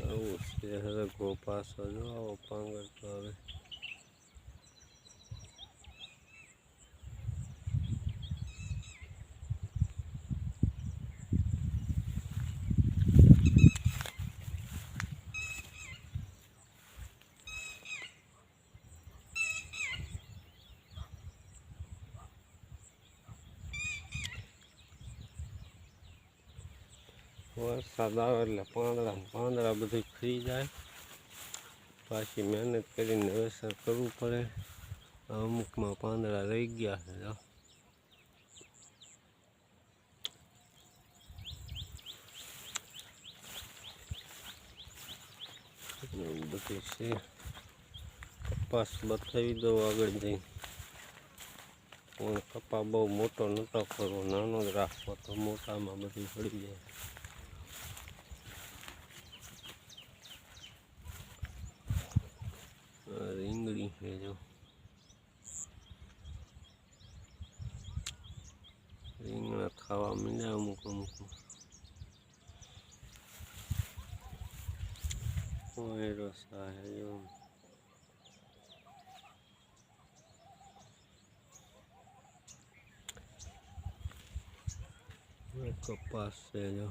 આવું છે હવે ગો પાછો જો આવો પાંગર તો હવે. વરસાદ આવે એટલે પાંદડા પાંદડા બધું ખરી જાય. પાછી મહેનત કરીને વેસર કરવું પડે. અમુકમાં પાંદડા રહી ગયા છે. બધું છે. કપાસ બતાવી દો આગળ જઈ પણ કપા બહુ મોટો નતો કરવો, નાનો જ રાખવો, તો મોટામાં બધું પડી જાય આ રીંગણી છે જો. રીંગણા ખાવા માંડ્યા અમુક અમુક. જો. આ કપાસ છે જો.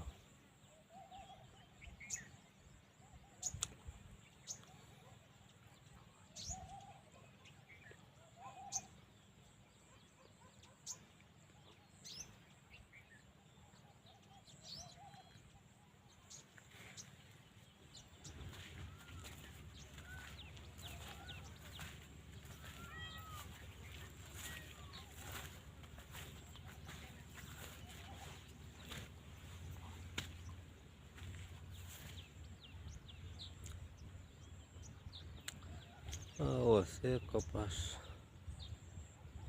આવો છે કપાસ.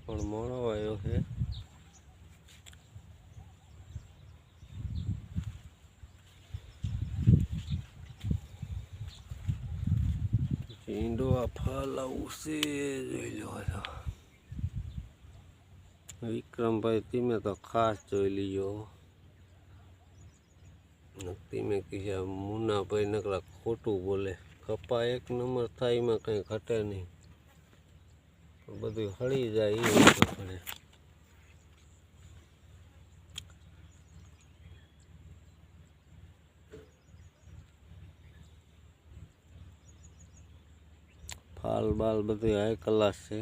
પણ મોડો આવ્યો છે. ઈંડો આ ફળ આવું છે, જોઈ લો વિક્રમભાઈ, તમે તો ખાસ જોઈ લીજો તમે કીધા મુન્નાભાઈ નકરા ખોટું બોલે. કપા એક નંબર થાય એમાં કંઈ ઘટે નહીં. બધું હળી જાય એ પડે ફાલ બાલ બધું હાઈ ક્લાસ છે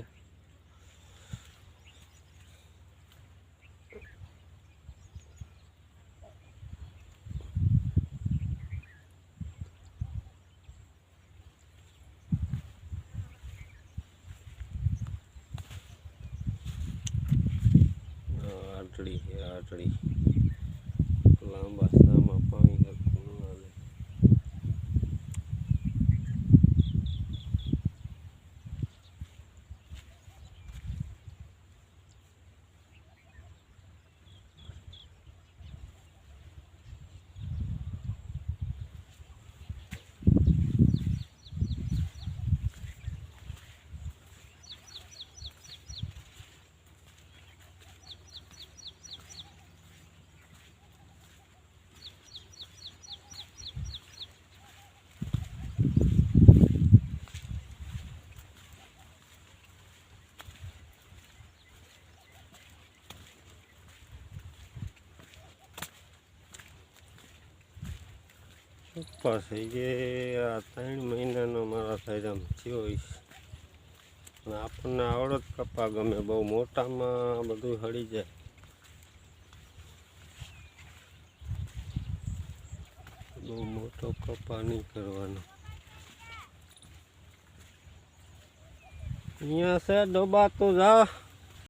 આ આટડી છે આટડી લાંબા. કપાસ થઈ ગયા આ ત્રણ મહિનાનો મારા સાયરામ થયો અને આપણને આવડત કપા ગમે, બહુ મોટામાં બધું હળી જાય. બહુ મોટો કપા નહીં કરવાનો. અહીંયા છે ડબ્બા તો જા.